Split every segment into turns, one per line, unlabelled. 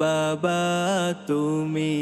বাবা তুমি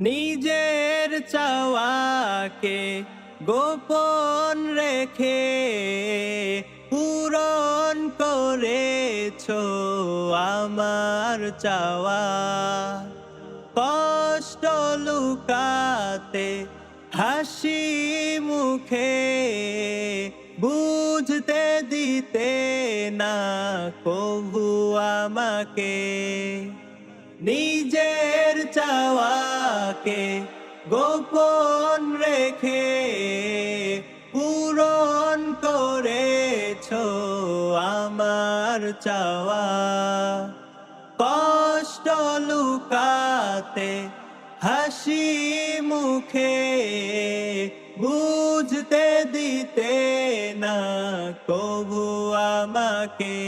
নিজের চাওয়াকে গোপন রেখে পূরণ করেছ আমার চাওয়া। কষ্ট লুকাতে হাসি মুখে বুঝতে দিতে না কভু আমাকে। নিজের চাওয়াকে গোপন রেখে পূরণ করেছ আমার চাওয়া। কষ্ট লুকাতে হাসি মুখে বুঝতে দিতে না কবু আমাকে।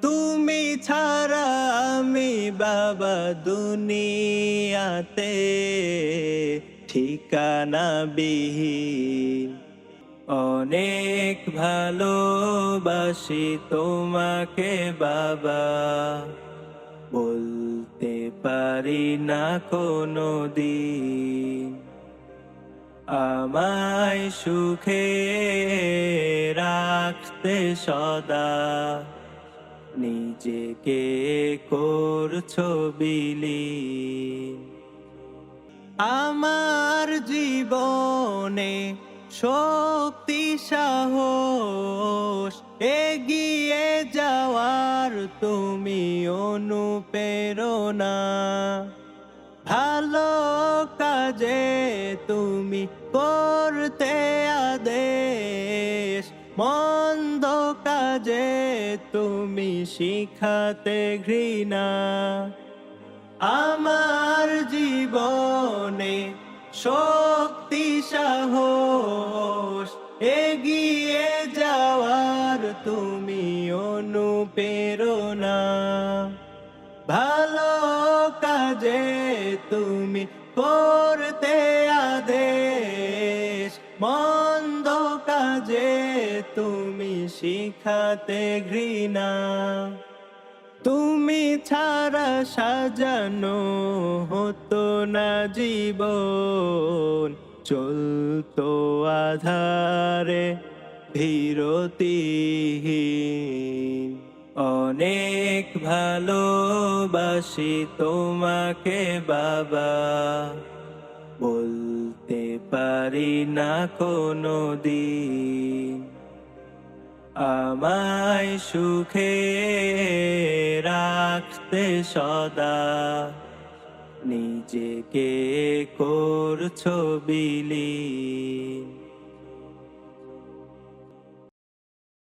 তুমি ছাড়া আমি বাবা দুনিয়াতে ঠিকানা বিহীন অনেক ভালোবাসি তোমাকে বাবা। বলতে পারি না কোনো দিন। আমায় সুখে রাখতে সদা। নিজেকে করছ বিলি আমার জীবনে শক্তি, সাহস এগিয়ে যাওয়ার তুমি অনুপ্রেরণা। ভালো কাজে তুমি করতে আদেশ, মন্দ কাজে তুমি শিখাতে ঘৃণা। আমার জীবনে শক্তি সাহস, এগিয়ে যাওয়ার তুমি অনুপ্রেরণা। ভালো কাজে তুমি করতে আদেশ মন্দ কাজে তুমি শিখাতে ঘৃণা। তুমি ছাড়া সাজানো হতো না জীবন। চলতো আধারে ধীরতিহীন। অনেক ভালোবাসি তোমাকে বাবা। পারি না কোনো দিন আমায় সুখে রাখতে সদা নিজেকে করছ বিলীন।